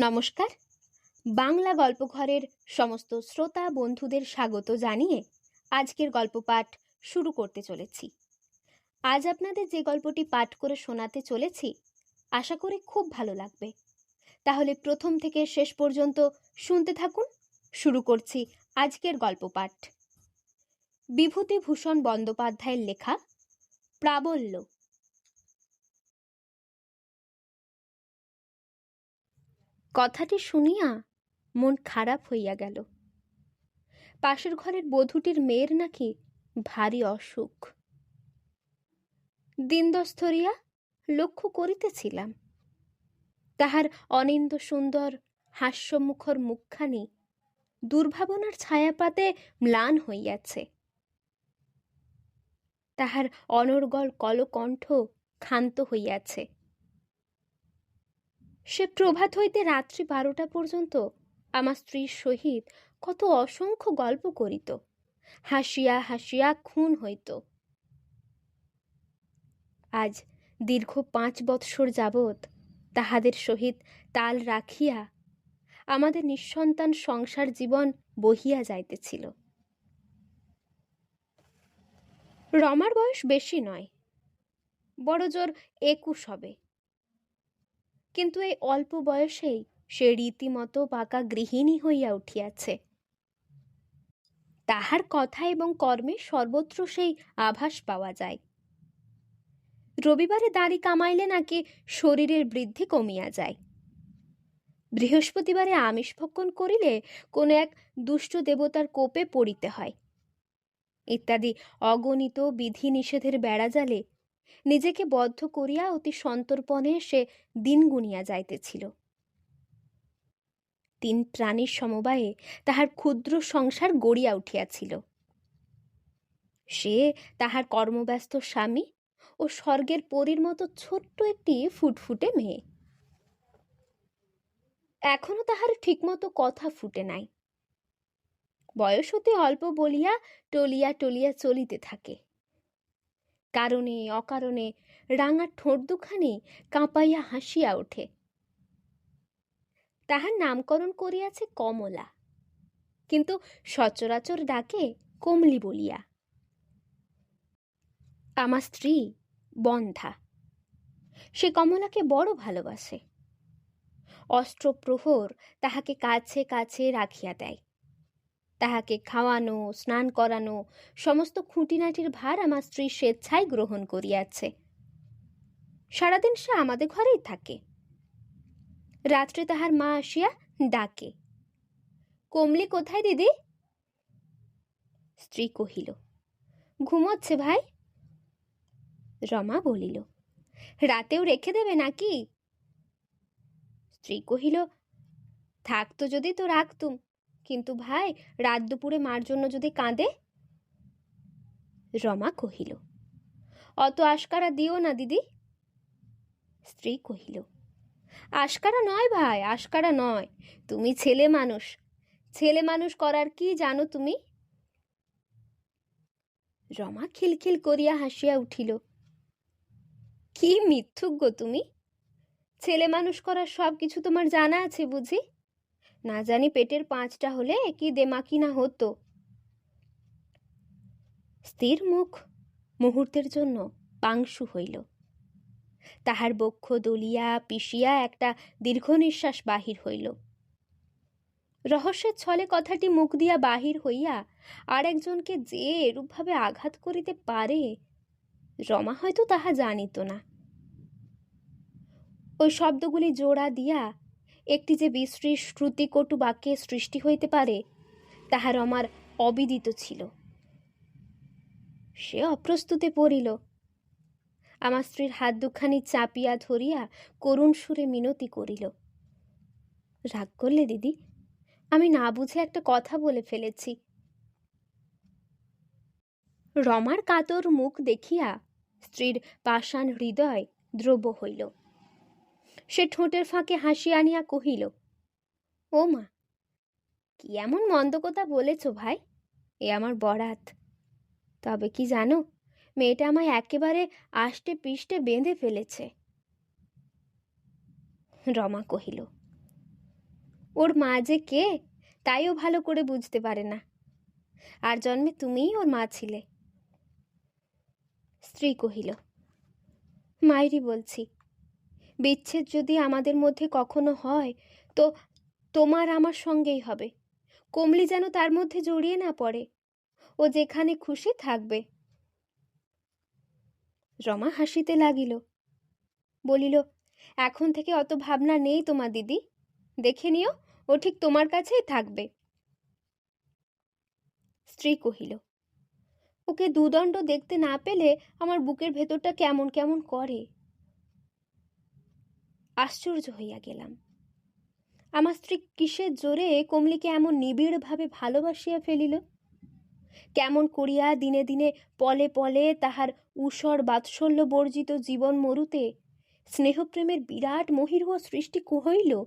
নমস্কার। বাংলা গল্পঘরের সমস্ত শ্রোতা বন্ধুদের স্বাগত জানিয়ে আজকের গল্প পাঠ শুরু করতে চলেছি। আজ আপনাদের যে গল্পটি পাঠ করে শোনাতে চলেছি, আশা করি খুব ভালো লাগবে। তাহলে প্রথম থেকে শেষ পর্যন্ত শুনতে থাকুন। শুরু করছি আজকের গল্প পাঠ। বিভূতিভূষণ বন্দ্যোপাধ্যায়ের লেখা প্রাবল্য। কথাটি শুনিয়া মন খারাপ হইয়া গেল। পাশের ঘরের বধূটির মেয়ের নাকি ভারী অসুখ। দিনদস্তরিয়া লক্ষ্য করিতেছিলাম। তাহার অনিন্দ সুন্দর হাস্যমুখর মুখখানি দুর্ভাবনার ছায়াপাতে ম্লান হইয়াছে। তাহার অনর্গল কলকণ্ঠ ক্ষান্ত হইয়াছে। সে প্রভাত হইতে রাত্রি বারোটা পর্যন্ত আমার স্ত্রীর সহিত কত অসংখ্য গল্প করিত। হাসিয়া হাসিয়া খুন হইত। আজ দীর্ঘ পাঁচ বৎসর যাবৎ তাহাদের সহিত তাল রাখিয়া আমাদের নিঃসন্তান সংসার জীবন বহিয়া যাইতেছিল। রমার বয়স বেশি নয় বড় জোর একুশ হবে। কিন্তু এই অল্প বয়সেই সে রীতিমতো পাকা গৃহিণী হইয়া উঠিয়াছে। তাহার কথা এবং কর্মে সর্বত্র সেই আভাস পাওয়া যায়। রবিবারে দাড়ি কামাইলে নাকি শরীরের বৃদ্ধি কমিয়া যায়। বৃহস্পতিবারে আমিষ ভক্ষণ করিলে কোনো এক দুষ্ট দেবতার কোপে পড়িতে হয়। ইত্যাদি অগণিত বিধি নিষেধের বেড়াজালে নিজেকে বদ্ধ করিয়া অতি সন্তর্পণে সে দিন গুনিয়া যাইতেছিল। তিন প্রাণীর সমবায়ে তাহার ক্ষুদ্র সংসার গড়িয়া উঠিয়াছিল। সে তাহার কর্মব্যস্ত স্বামী ও স্বর্গের পরীর মতো ছোট্ট একটি ফুটফুটে মেয়ে। এখনও তাহার ঠিকমতো কথা ফুটে নাই। বয়স হতে অল্প বলিয়া টলিয়া টলিয়া চলিতে থাকে। কারণে, অকারণে রাঙা ঠোঁট দুখানি কাঁপাইয়া হাসিয়া ওঠে। তাহার নামকরণ করিয়াছে কমলা, কিন্তু সচরাচর ডাকে কমলি বলিয়া। আমার স্ত্রী বন্ধা, সে কমলাকে বড় ভালোবাসে। অস্ত্রপ্রহর তাহাকে কাছে কাছে রাখিয়া দেয়। তাহাকে খাওয়ানো, স্নান করানো, সমস্ত খুঁটিনাটির ভার আমার স্ত্রী স্বেচ্ছায় গ্রহণ করিয়াছে। সারাদিন সে আমাদের ঘরেই থাকে। রাত্রে তাহার মা আসিয়া ডাকে, কমলি কোথায় দিদি? স্ত্রী কহিল, ঘুমোচ্ছে ভাই? রমা বলিল, রাতেও রেখে দেবে নাকি? স্ত্রী কহিল থাকতো যদি তো রাখতুম কিন্তু ভাই, রাত দুপুরে মার জন্য যদি কাঁদে? রমা কহিল, অত আশকারা দিও না দিদি। স্ত্রী কহিল, আশকারা নয় ভাই, আশকারা নয়। তুমি ছেলে মানুষ। ছেলে মানুষ করার কি জানো তুমি? রমা খিলখিল করিয়া হাসিয়া উঠিল, কি মিথ্যুক গো তুমি? ছেলে মানুষ করার সব কিছু তোমার জানা আছে বুঝি? না জানি পেটের পাঁচটা হলে কি দেমাকি না হতো। স্থির মুখ মুহূর্তের জন্য পাংশু হইল। তাহার বক্ষ দলিয়া পিষিয়া একটা দীর্ঘ নিঃশ্বাস বাহির হইল। রহস্যের ছলে কথাটি মুখ দিয়া বাহির হইয়া আর একজনকে যে এরূপভাবে আঘাত করিতে পারে, রমা হয়তো তাহা জানিত না। ওই শব্দগুলি জোড়া দিয়া একটি যে বিশ্রী শ্রুতিকটু বাক্যের সৃষ্টি হইতে পারে, তাহার আমার অবিদিত ছিল। সে অপ্রস্তুতে পড়িল। আমার স্ত্রীর হাত দুখানি চাপিয়া ধরিয়া করুণ সুরে মিনতি করিল। রাগ করলে, দিদি, আমি না বুঝে একটা কথা বলে ফেলেছি। রমার কাতর মুখ দেখিয়া স্ত্রীর পাষাণ হৃদয় দ্রব্য হইল। সে ঠোঁটের ফাঁকে হাসি আনিয়া কহিল, ও মা, কি এমন মন্দ কথা বলেছ ভাই? এ আমার বরাত। তবে কি জানো, মেয়েটা আমায় একেবারে আষ্টে পিষ্টে বেঁধে ফেলেছে। রমা কহিল, ওর মা যে কে, তাইও ভালো করে বুঝতে পারে না। আর জন্মে তুমিই ওর মা ছিলে। স্ত্রী কহিল মায়েরই বলছি বিচ্ছেদ যদি আমাদের মধ্যে কখনো হয়, তো তোমার আমার সঙ্গেই হবে। কমলি যেন তার মধ্যে জড়িয়ে না পড়ে ও যেখানে খুশি থাকবে। রমা হাসিতে লাগিল, বলিল, এখন থেকে অত ভাবনা নেই তোমার দিদি। দেখে নিও, ও ঠিক তোমার কাছেই থাকবে। স্ত্রী কহিল, ওকে দুদণ্ড দেখতে না পেলে আমার বুকের ভেতরটা কেমন কেমন করে? আশ্চর্য হইয়া গেলাম। আমার স্ত্রী কিসের জোরে কমলিকে এমন নিবিড়ভাবে ভালোবাসিয়া ফেলিল? কেমন করিয়া দিনে দিনে পলে পলে তাহার ঊষর বাৎসল্য বর্জিত জীবন মরুতে স্নেহপ্রেমের বিরাট মহিরুহ সৃষ্টি হইল?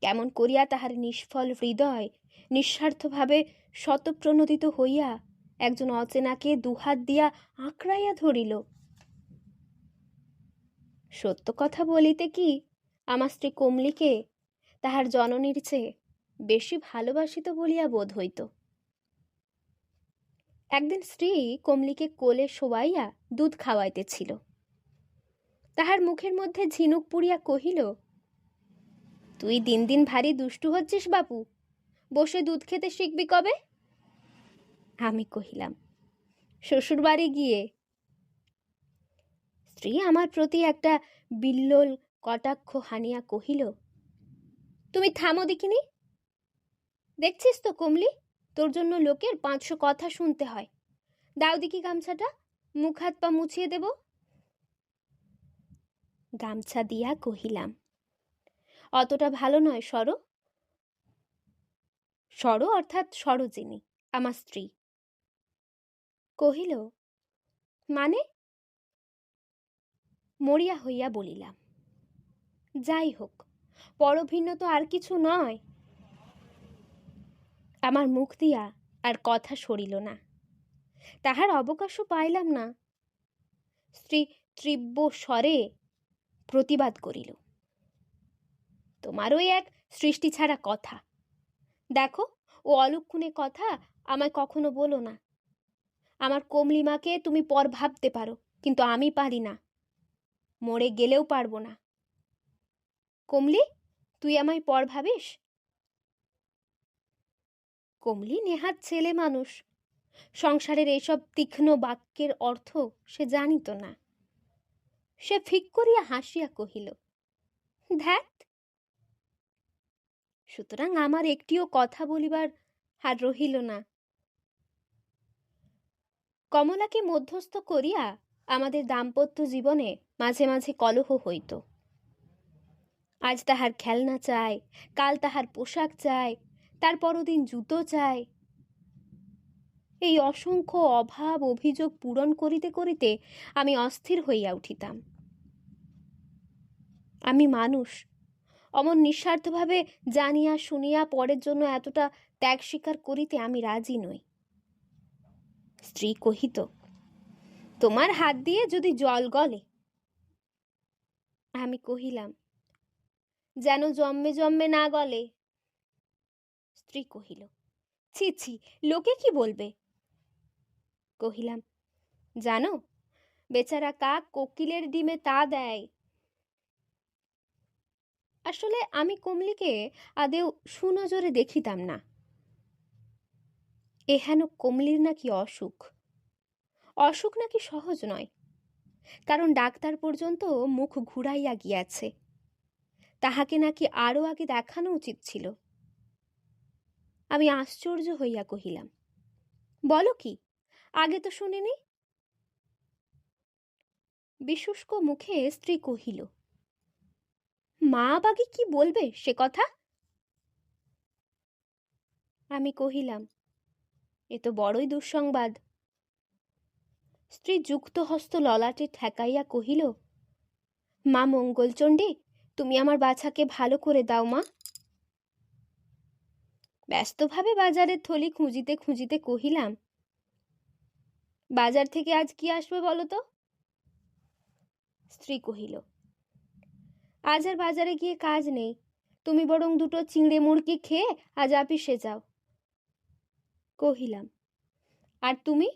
কেমন করিয়া তাহার নিষ্ফল হৃদয় নিঃস্বার্থভাবে শতপ্রণোদিত হইয়া একজন অচেনাকে দুহাত দিয়া আঁকড়াইয়া ধরিল? সত্য কথা বলিতে কি আমার স্ত্রী কমলিকে তাহার জননীর চেয়ে বেশি ভালোবাসিত বলিয়া বোধ হইত? একদিন স্ত্রী কমলিকে কোলে শোয়াইয়া দুধ খাওয়াইতেছিল। তাহার মুখের মধ্যে ঝিনুক পুড়িয়া কহিল, তুই দিন দিন ভারী দুষ্টু হচ্ছিস বাপু, বসে দুধ খেতে শিখবি কবে? আমি কহিলাম শ্বশুর বাড়ি গিয়ে স্ত্রী আমার প্রতি একটা বিল্লোল কটাক্ষ হানিয়া কহিল, তুমি থামো দেখিনি? দেখছিস তো কমলি? তোর জন্য লোকের পাঁচশো কথা শুনতে হয়। দাও দেখি গামছাটা, মুখ হাত পা মুছিয়ে দেব? গামছা দিয়া কহিলাম, অতটা ভালো নয়, সর। সর অর্থাৎ সরোজিনী, আমার স্ত্রী। কহিল মানে? মরিয়া হইয়া বলিলাম যাই হোক, পরভিন্ন তো আর কিছু নয়। আমার মুখ দিয়া আর কথা সরিল না। তাহার অবকাশও পাইলাম না। স্ত্রী তীব্র স্বরে প্রতিবাদ করিল তোমার ওই এক সৃষ্টি ছাড়া কথা। দেখো, ও অলক্ষণে কথা আমায় কখনো বলো না। আমার কমলিমাকে তুমি পর ভাবতে পারো, কিন্তু আমি পারি না। মরে গেলেও পারব না। কমলি, তুই আমায় পর ভাবিস? কমলি নেহাত ছেলে মানুষ। সংসারের এসব তীক্ষ্ণ বাক্যের অর্থ সে জানিত না। সে ফিক করিয়া হাসিয়া কহিল ধ্যাত সুতরাং আমার একটিও কথা বলিবার আর রহিল না। কমলাকে মধ্যস্থ করিয়া আমাদের দাম্পত্য জীবনে মাঝে মাঝে কলহ হইত। আজ তাহার খেলনা চাই, কাল তাহার পোশাক চাই, তার পরদিন জুতো চাই। এই অসংখ্য অভাব অভিযোগ পূরণ করিতে করিতে আমি অস্থির হইয়া উঠিতাম। আমি মানুষ, অমন নিঃস্বার্থভাবে জানিয়া শুনিয়া পরের জন্য এতটা ত্যাগ স্বীকার করিতে আমি রাজি নই। স্ত্রী কহিত, তোমার হাত দিয়ে যদি জল গলে আমি কহিলাম, যেন জন্মে জন্মে না গলে? স্ত্রী কহিল, ছি ছি, লোকে কি বলবে? কহিলাম, জানো, বেচারা কাক কোকিলের ডিমে তা দেয়? আসলে আমি কমলিকে আদেও সুনজরে দেখিতাম না। এহেন কমলির নাকি অসুখ? অসুখ নাকি সহজ নয়। কারণ ডাক্তার পর্যন্ত মুখ ঘুরাইয়া গিয়াছে। তাহাকে নাকি আরও আগে দেখানো উচিত ছিল। আমি আশ্চর্য হইয়া কহিলাম, বলো কি, আগে তো শুনিনি? বিশুষ্ক মুখে স্ত্রী কহিল, মা বাকি কি বলবে সে কথা? আমি কহিলাম, এ তো বড়ই দুঃসংবাদ। স্ত্রী যুক্ত হস্ত ললাটে ঠেকাইয়া কহিল, মা মঙ্গলচণ্ডী, তুমি আমার বাছাকে ভালো করে দাও মা। ব্যস্তভাবে বাজারের থলি খুঁজিতে খুঁজিতে কহিলাম, বাজার থেকে আজ কি আসবে বলো তো? স্ত্রী কহিল, আজ আর বাজারে গিয়ে কাজ নেই। তুমি বরং দুটো চিংড়ে মুরগি খেয়ে আজ আপিসে যাও। কহিলাম, আর তুমি?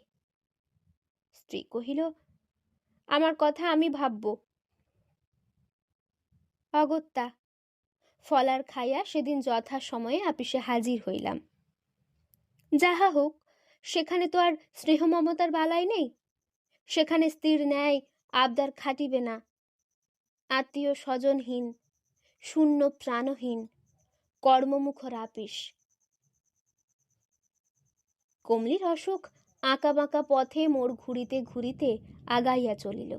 স্ত্রী কহিল, আমার কথা আমি ভাবব। অগত্যা, ফলার খাইয়া সেদিন যথা সময়ে আপিসে হাজির হইলাম। যাহা হোক, সেখানে তো আর স্নেহ মমতার বালাই নেই। সেখানে স্ত্রীর ন্যায় আবদার খাটিবে না। আত্মীয় স্বজনহীন শূন্য প্রাণহীন কর্মমুখর আপিস। কমলির অসুখ আঁকা বাঁকা পথে মোর ঘুরিতে ঘুরিতে আগাইয়া চলিল।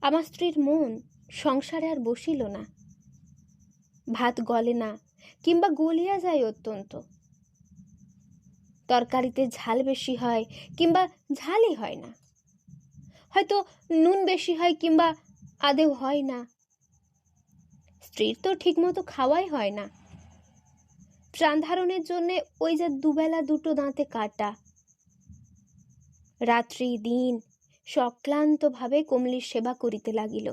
আমার স্ত্রীর মন সংসারে আর বসিল না। ভাত গলে না, কিংবা গলিয়া যায় অত্যন্ত। তরকারিতে ঝাল বেশি হয়, কিংবা ঝালই হয় না। হয়তো নুন বেশি হয়, কিংবা আদেও হয় না। স্ত্রীর তো ঠিকমতো খাওয়াই হয় না। প্রাণ ধারণের জন্যে ওই যে দুবেলা দুটো দাঁতে কাটা। রাত্রি, দিন সক্লান্তভাবে কমলির সেবা করিতে লাগিল।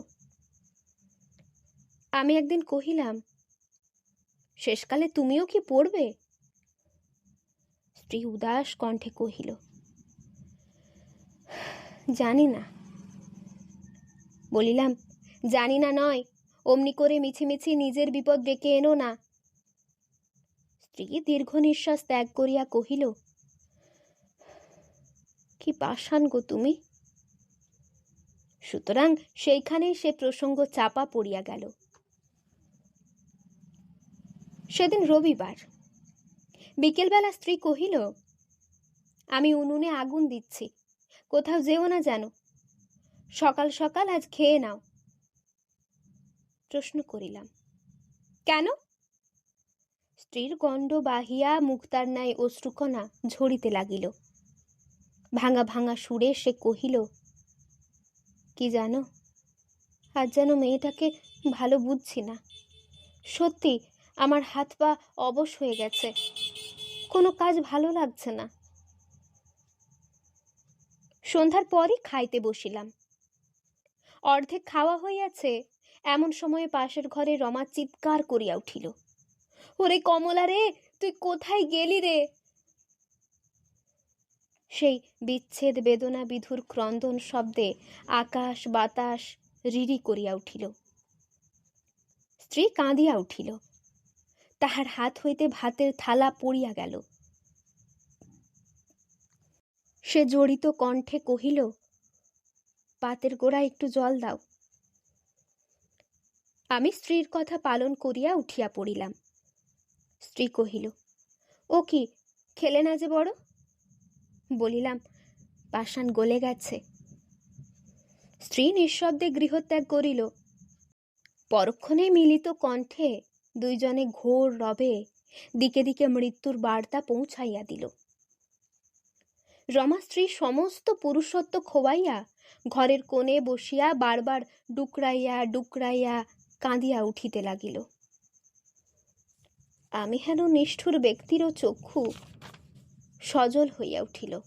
আমি একদিন কহিলাম, শেষকালে তুমিও কি পড়বে? স্ত্রী উদাস কণ্ঠে কহিল, জানি না। বলিলাম, জানি না নয়, অমনি করে মিছিমিছি নিজের বিপদ ডেকে এনো না। স্ত্রী দীর্ঘ নিঃশ্বাস ত্যাগ করিয়া কহিল, কি পাষাণ গো তুমি? সুতরাং সেইখানেই সে প্রসঙ্গ চাপা পড়িয়া গেল। সেদিন রবিবার। বিকেলবেলা স্ত্রী কহিল, আমি উনুনে আগুন দিচ্ছি, কোথাও যেও না যেন। সকাল সকাল আজ খেয়ে নাও। প্রশ্ন করিলাম, কেন? স্ত্রীর গণ্ড বাহিয়া মুক্তার ন্যায় অশ্রুকণা ঝরিতে লাগিল। ভাঙা ভাঙা সুরে সে কহিল, কি জানো, আজ যেন মেয়েটাকে ভালো বুঝছি না। সত্যি আমার হাত পা অবশ হয়ে গেছে, কোনো কাজ ভালো লাগছে না। সন্ধ্যার পরই খাইতে বসিলাম। অর্ধেক খাওয়া হইয়াছে, এমন সময়ে পাশের ঘরে রমা চিৎকার করিয়া উঠিল। ওরে কমলা রে, তুই কোথায় গেলি রে? সেই বিচ্ছেদ বেদনা বিধুর ক্রন্দন শব্দে আকাশ বাতাস রিরি করিয়া উঠিল। স্ত্রী কাঁদিয়া উঠিল। তাহার হাত হইতে ভাতের থালা পড়িয়া গেল। সে জড়িত কণ্ঠে কহিল, পাতের গোড়ায় একটু জল দাও। আমি স্ত্রীর কথা পালন করিয়া উঠিয়া পড়িলাম। স্ত্রী কহিল, ও কি খেলে না যে বড়? বলিলাম পাষাণ গলে গেছে। স্ত্রী নিঃশব্দে গৃহত্যাগ করিল। পরক্ষণে মিলিত কণ্ঠে দুইজনে ঘোর রবে দিকে দিকে মৃত্যুর বার্তা পৌঁছাইয়া দিল। রমা স্ত্রী সমস্ত পুরুষত্ব খোয়াইয়া ঘরের কোণে বসিয়া বারবার ডুকরাইয়া ডুকরাইয়া কাঁদিয়া উঠিতে লাগিল। আমি হেন নিষ্ঠুর ব্যক্তিরও চক্ষু সজল হইয়া উঠিল।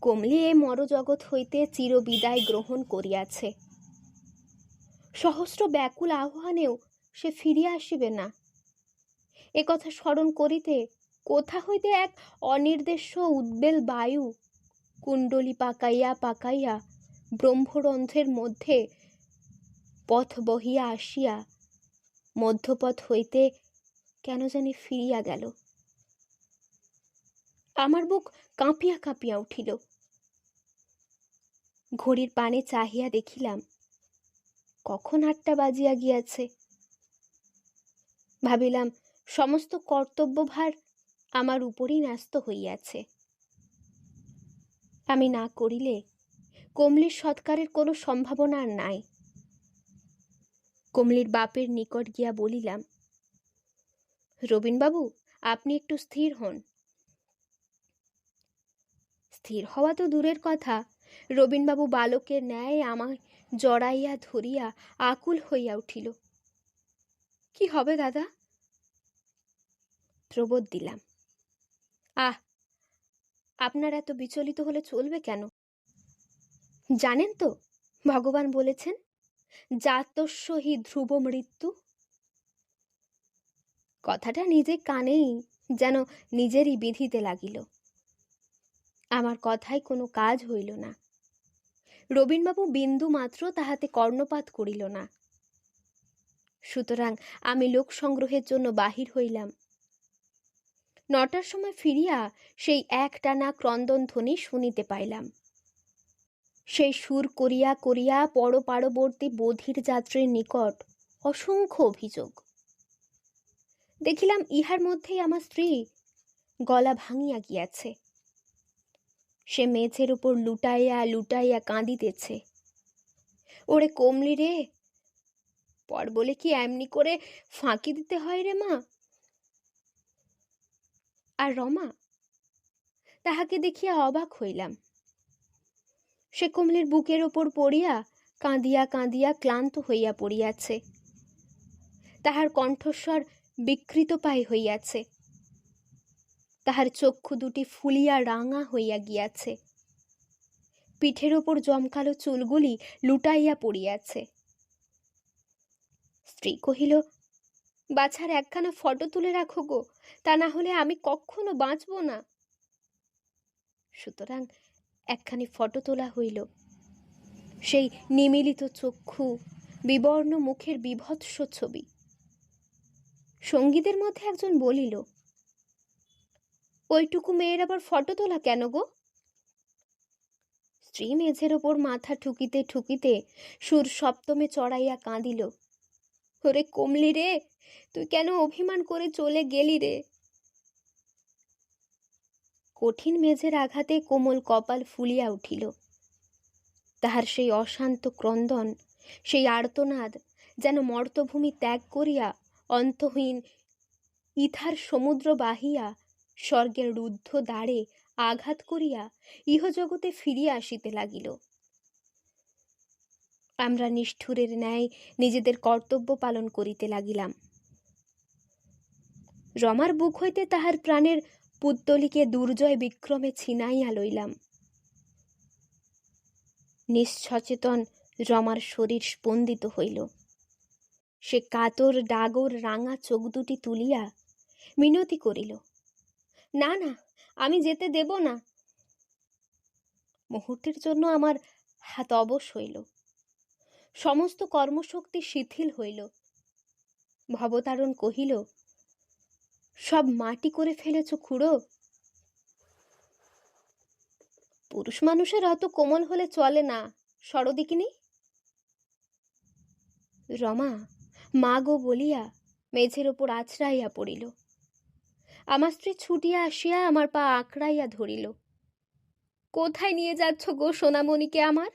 কমলি এ মরজগৎ হইতে চিরবিদায় গ্রহণ করিয়াছে। সহস্র ব্যাকুল আহ্বানেও সে ফিরিয়া আসিবে না। এ কথা স্মরণ করিতে কোথা হইতে এক অনির্দেশ্য উদ্বেল বায়ু কুণ্ডলি পাকাইয়া পাকাইয়া ব্রহ্মরন্ধ্রের মধ্যে পথ বহিয়া আসিয়া মধ্যপথ হইতে কেন জানি ফিরিয়া গেল। আমার বুক কাঁপিয়া কাঁপিয়া উঠিল। ঘড়ির পানে চাহিয়া দেখিলাম, কখন আটটা বাজিয়া গিয়াছে। ভাবিলাম, সমস্ত কর্তব্যভার আমার উপরই ন্যস্ত হইয়াছে। আমি না করিলে কমলির সৎকারের কোনো সম্ভাবনা আর নাই। কমলির বাপের নিকট গিয়া বলিলাম রবীনবাবু আপনি একটু স্থির হন। স্থির হওয়া তো দূরের কথা। রবীনবাবু বালকের ন্যায় আমায় জড়াইয়া ধরিয়া আকুল হইয়া উঠিল। কি হবে দাদা? প্রবোধ দিলাম। আহ, আপনার এত বিচলিত হলে চলবে কেন? জানেন তো, ভগবান বলেছেন জাতস্য হি ধ্রুব মৃত্যু? কথাটা নিজে কানেই যেন নিজেরই বিধিতে লাগিল। আমার কথায় কোনো কাজ হইল না। রবীনবাবু বিন্দু মাত্র তাহাতে কর্ণপাত করিল না। সুতরাং আমি লোক সংগ্রহের জন্য বাহির হইলাম। নটার সময় ফিরিয়া সেই একটানা ক্রন্দন ধ্বনি শুনিতে পাইলাম। সেই সুর করিয়া করিয়া পরপারবর্তী বধির যাত্রীর নিকট অসংখ্য অভিযোগ। দেখিলাম ইহার মধ্যেই আমার স্ত্রী গলা ভাঙিয়া গিয়াছে। সে মেঝের উপর লুটাইয়া লুটাইয়া কাঁদিতেছে। ওরে কমলি রে পর বলে কি এমনি করে ফাঁকি দিতে হয় রে মা? আর রমা, তাহাকে দেখিয়া অবাক হইলাম। সে কমলের বুকের ওপর পড়িয়া কাঁদিয়া কাঁদিয়া ক্লান্ত হইয়া পড়িয়াছে। তাহার কণ্ঠস্বর বিকৃত পায় হইয়াছে। তাহার চক্ষু দুটি ফুলিয়া রাঙা হইয়া গিয়াছে। পিঠের ওপর জমকালো চুলগুলি লুটাইয়া পড়িয়াছে। স্ত্রী কহিল, বাছার একখানা ফটো তুলে রাখো গো, তা না হলে আমি কখনো বাঁচব না। সুতরাং একখানি ফটো তোলা হইল। সেই নিমিলিত চক্ষু, বিবর্ণ মুখের বিভৎস ছবি। সঙ্গীদের মধ্যে একজন বলিল, ওইটুকু মেয়ের আবার ফটো তোলা কেন গো? স্ত্রী মেঝের ওপর মাথা ঠুকিতে ঠুকিতে সুর সপ্তমে চড়াইয়া কাঁদিল, ওরে কমলি রে, তুই কেন অভিমান করে চলে গেলি রে? কঠিন মেঝের আঘাতে কোমল কপাল ফুলিয়া উঠিল। তাহার সেই অশান্ত ক্রন্দন, সেই আর্তনাদ যেন মর্তভূমি ত্যাগ করিয়া অন্তহীন ইথার সমুদ্র বাহিয়া স্বর্গের রুদ্ধ দ্বারে আঘাত করিয়া ইহজগতে ফিরিয়া আসিতে লাগিল। আমরা নিষ্ঠুরের ন্যায় নিজেদের কর্তব্য পালন করিতে লাগিলাম। রমার বুক হইতে তাহার প্রাণের পুত্তলিকে দুর্জয় বিক্রমে ছিনাইয়া লইলাম। নিঃসচেতন রমার শরীর স্পন্দিত হইল। সে কাতর ডাগর রাঙা চোখ দুটি তুলিয়া মিনতি করিল, না না, আমি যেতে দেব না। মুহূর্তের জন্য আমার হাত অবশ হইল। সমস্ত কর্মশক্তি শিথিল হইল। ভবতারণ কহিল সব মাটি করে ফেলেছ খুড়ো? পুরুষ মানুষের অত কোমল হলে চলে না সরদিকিনি রমা, মা গো বলিয়া মেঝের ওপর আছড়াইয়া পড়িল। আমার স্ত্রী ছুটিয়া আসিয়া আমার পা আঁকড়াইয়া ধরিল। কোথায় নিয়ে যাচ্ছ গো সোনামণিকে আমার?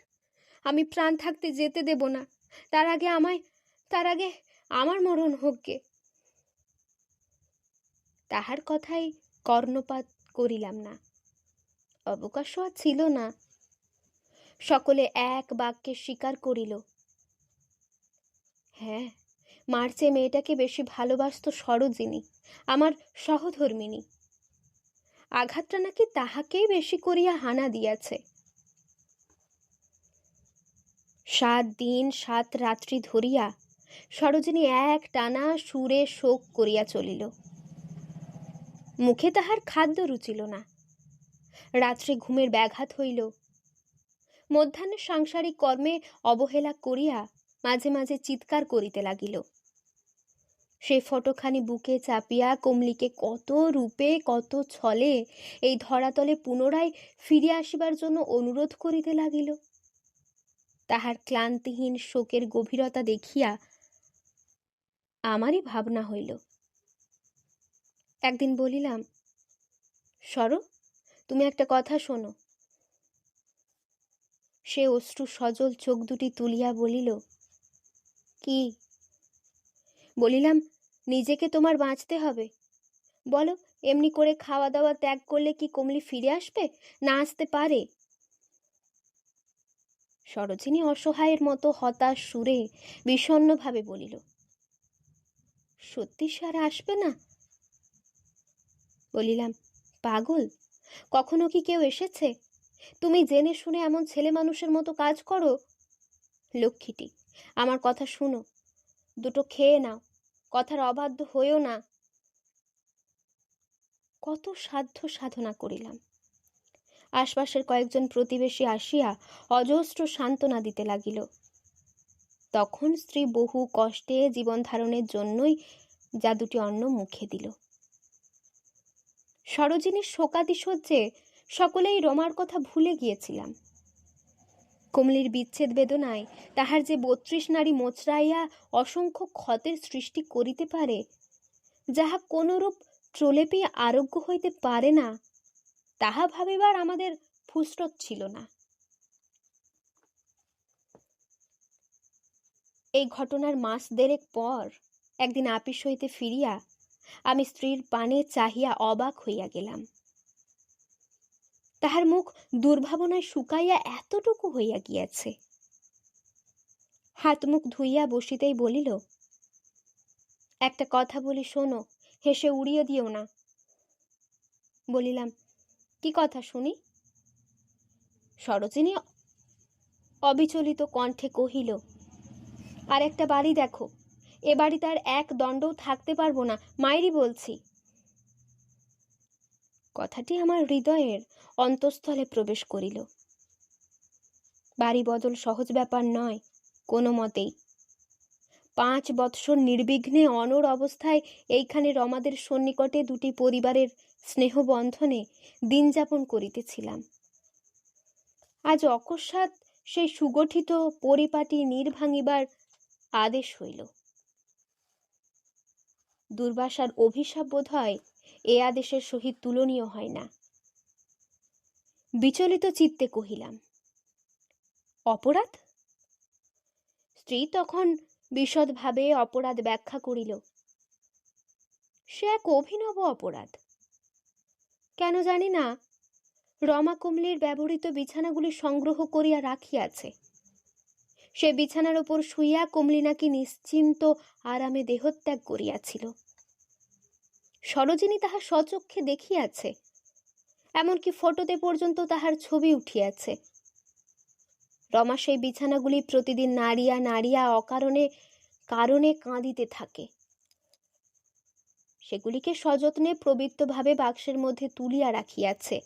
আমি প্রাণ থাকতে যেতে দেব না। তার আগে আমায়, তার আগে আমার মরণ হোক গে। তাহার কথাই কর্ণপাত করিলাম না। অবকাশও আর ছিল না। সকলে এক বাক্যে স্বীকার করিল হ্যাঁ মার্চে মেয়েটাকে বেশি ভালোবাসত সরোজিনী, আমার সহধর্মিনী। আঘাতটা নাকি তাহাকেই বেশি করিয়া হানা দিয়াছে। সাত দিন সাত রাত্রি ধরিয়া সরোজিনী এক টানা সুরে শোক করিয়া চলিল। মুখে তাহার খাদ্য রুচিল না। রাত্রে ঘুমের ব্যাঘাত হইল। মধ্যাহ্নে সাংসারিক কর্মে অবহেলা করিয়া মাঝে মাঝে চিৎকার করিতে লাগিল। সে ফটোখানি বুকে চাপিয়া কমলিকে কত রূপে, কত ছলে এই ধরাতলে পুনরায় ফিরে আসিবার জন্য অনুরোধ করিতে লাগিল। তাহার ক্লান্তিহীন শোকের গভীরতা দেখিয়া আমারই ভাবনা হইল একদিন বলিলাম সর তুমি একটা কথা শোনো। সে অশ্রু সজল চোখ দুটি তুলিয়া বলিল, কি? বলিলাম, নিজেকে তোমার বাঁচতে হবে। বলো, এমনি করে খাওয়া দাওয়া ত্যাগ করলে কি কমলি ফিরে আসবে, না আসতে পারে? সরোজিনী অসহায়ের মতো হতাশ সুরে বিষণ্নভাবে বলিল, সত্যি সে আর আসবে না? বলিলাম, পাগল? কখনো কি কেউ এসেছে? তুমি জেনে শুনে এমন ছেলে মানুষের মতো কাজ করো? লক্ষ্মীটি, আমার কথা শুনো। দুটো খেয়ে নাও। কথার অবাধ্য হয়েও না। কত সাধ্য সাধনা করিলাম। আশপাশের কয়েকজন প্রতিবেশী আসিয়া অজস্র সান্ত্বনা দিতে লাগিল। তখন স্ত্রী বহু কষ্টে জীবন ধারণের জন্যই যা দুটি অন্ন মুখে দিল। সরোজিনীর শোকাতিশয্যে সকলেই রমার কথা ভুলে গিয়েছিলাম। কমলির বিচ্ছেদ বেদনায় তাহার যে বত্রিশ নারী মোচড়াইয়া অসংখ্য ক্ষতের সৃষ্টি করিতে পারে, যাহা কোনরূপ প্রলেপে আরোগ্য হইতে পারে না, তাহা ভাবিবার আমাদের ফুসরত ছিল না। এই ঘটনার মাস দেড়েক পর একদিন আপিস হইতে ফিরিয়া আমি স্ত্রীর পানে চাহিয়া অবাক হইয়া গেলাম। তাহার মুখ দুর্ভাবনায় শুকাইয়া এতটুকু হইয়া গিয়াছে। হাত মুখ ধুইয়া বসিতেই বলিল, একটা কথা বলি শোনো, হেসে উড়িয়ে দিও না। বলিলাম, কি কথা শুনি? সরোজিনী অবিচলিত কণ্ঠে কহিল, আর একটা বাড়ি দেখো। এ বাড়িতে আর এক দণ্ডও থাকতে পারব না, মায়েরই বলছি। কথাটি আমার হৃদয়ের অন্তঃস্থলে প্রবেশ করিল। বাড়ি বদল সহজ ব্যাপার নয়, কোনো মতেই। পাঁচ বৎসর নির্বিঘ্নে অনর অবস্থায় এইখানে রমাদের সন্নিকটে দুটি পরিবারের স্নেহবন্ধনে দিন যাপন করিতেছিলাম। আজ অকস্মাৎ সেই সুগঠিত পরিপাটি নির্ভাঙিবার আদেশ হইল। দুর্বাসার অভিশাপ বোধ হয় এ আদেশের সহিত তুলনীয় হয় না। বিচলিত চিত্তে কহিলাম, অপরাধ? স্ত্রী তখন বিশদভাবে অপরাধ ব্যাখ্যা করিল, সে এক অভিনব অপরাধ। কেন জানি না রমা কমলির ব্যবহৃত বিছানাগুলি সংগ্রহ করিয়া রাখিয়াছে। সে বিছানার ওপর শুইয়া কমলি নাকি নিশ্চিন্ত আরামে দেহত্যাগ করিয়াছিল। সরোজিনী তাহার স্বচক্ষে দেখিয়াছে, এমনকি ফটোতে পর্যন্ত তাহার ছবি উঠিয়াছে। রমা সেই বিছানাগুলি প্রতিদিন নাড়িয়া নাড়িয়া অকারণে কারণে কাঁদিতে থাকে। সেগুলিকে সযত্নে প্রবৃত্তভাবে বাক্সের মধ্যে তুলিয়া রাখিয়াছে।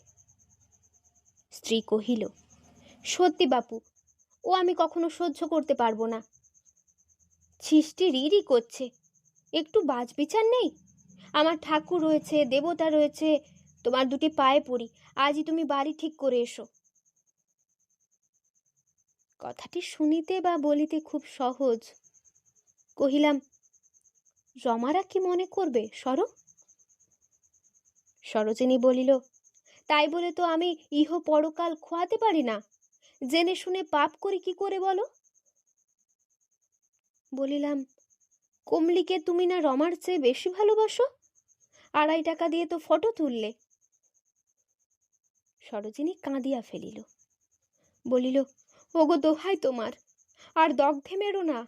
স্ত্রী কহিল, সত্যি বাপু, ও আমি কখনো সহ্য করতে পারব না। ছিষ্টি রিরি করছে, একটু বাজ বিচার নেই? আমার ঠাকুর রয়েছে, দেবতা রয়েছে, তোমার দুটি পায়ে পড়ি, আজই তুমি বাড়ি ঠিক করে এসো। কথাটি শুনিতে বা বলিতে খুব সহজ। কহিলাম, রমারা কি মনে করবে, সর? সরোজিনী বলিল, তাই বলে তো আমি ইহ পরকাল খোয়াতে পারি না, জেনে শুনে পাপ করি কি করে বলো? বলিলাম, কমলিকে তুমি না রমার চেয়ে বেশি ভালোবাসো? আড়াই টাকা দিয়ে তো ফটো তুললে। সরোজিনী কাঁদিয়া ফেলিল। বলিল, ওগো দোহাই তোমার, আর দগ্ধে মেরো না।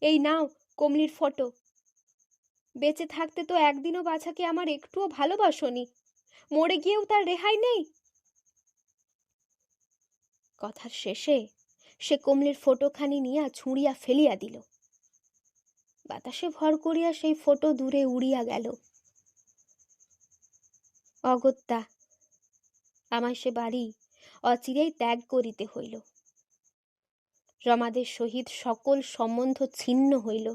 এই নাও কমলির ফটো। বেঁচে থাকতে তো একদিনও বাছাকে আমার একটুও ভালোবাসনি। মরে গিয়েও তার রেহাই নেই? কথার শেষে সে কমলির ফটোখানি নিয়া ছুঁড়িয়া ফেলিয়া দিল। বাতাসে ভর করিয়া সেই ফটো দূরে উড়িয়া গেল। অগত্যা, আমায় সে বাড়ি অচিরেই ত্যাগ করিতে হইল। রমাদের সহিত সকল সম্বন্ধ ছিন্ন হইল।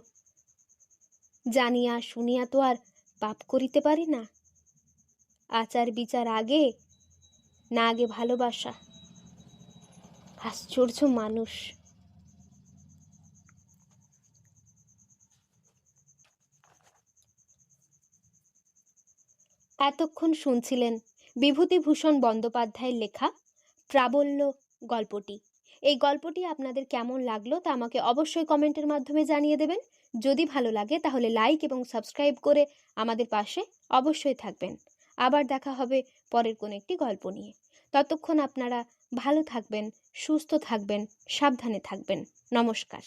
জানিয়া শুনিয়া তো আর পাপ করিতে পারি না। আচার বিচার আগে, না আগে ভালোবাসা। আশ্চর্য মানুষ। এতক্ষণ শুনছিলেন বিভূতিভূষণ বন্দ্যোপাধ্যায়ের লেখা প্রাবল্য গল্পটি। এই গল্পটি আপনাদের কেমন লাগল তা আমাকে অবশ্যই কমেন্টের মাধ্যমে জানিয়ে দেবেন। যদি ভালো লাগে তাহলে লাইক এবং সাবস্ক্রাইব করে আমাদের পাশে অবশ্যই থাকবেন। আবার দেখা হবে পরের কোনো একটি গল্প নিয়ে। ততক্ষণ আপনারা ভালো থাকবেন, সুস্থ থাকবেন, সাবধানে থাকবেন। নমস্কার।